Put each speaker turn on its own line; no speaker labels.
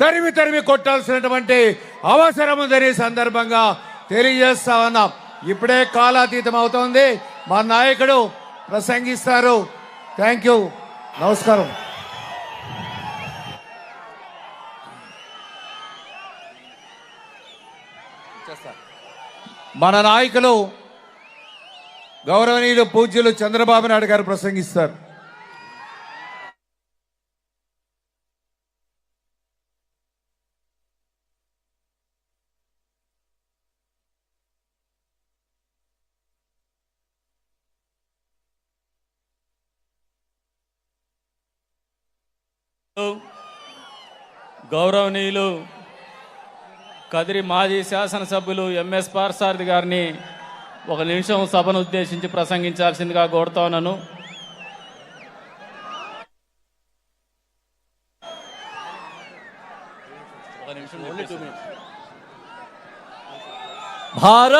తరిమి తరిమి కొట్టాల్సినటువంటి అవసరం ఉందని సందర్భంగా తెలియజేస్తా ఉన్నాం ఇప్పుడే కాలాతీతం అవుతోంది. మా నాయకుడు ప్రసంగిస్తారు. థ్యాంక్ యూ నమస్కారం. మన నాయకులు గౌరవనీయులు పూజ్యులు చంద్రబాబు నాయుడు గారు ప్రసంగిస్తారు.
గౌరవనీయులు కదిరి మాజీ శాసనసభ్యులు ఎంఎస్ పార్సారథి గారిని ఒక నిమిషం సభను ఉద్దేశించి ప్రసంగించాల్సిందిగా కోరుతా ఉన్నాను. భారత్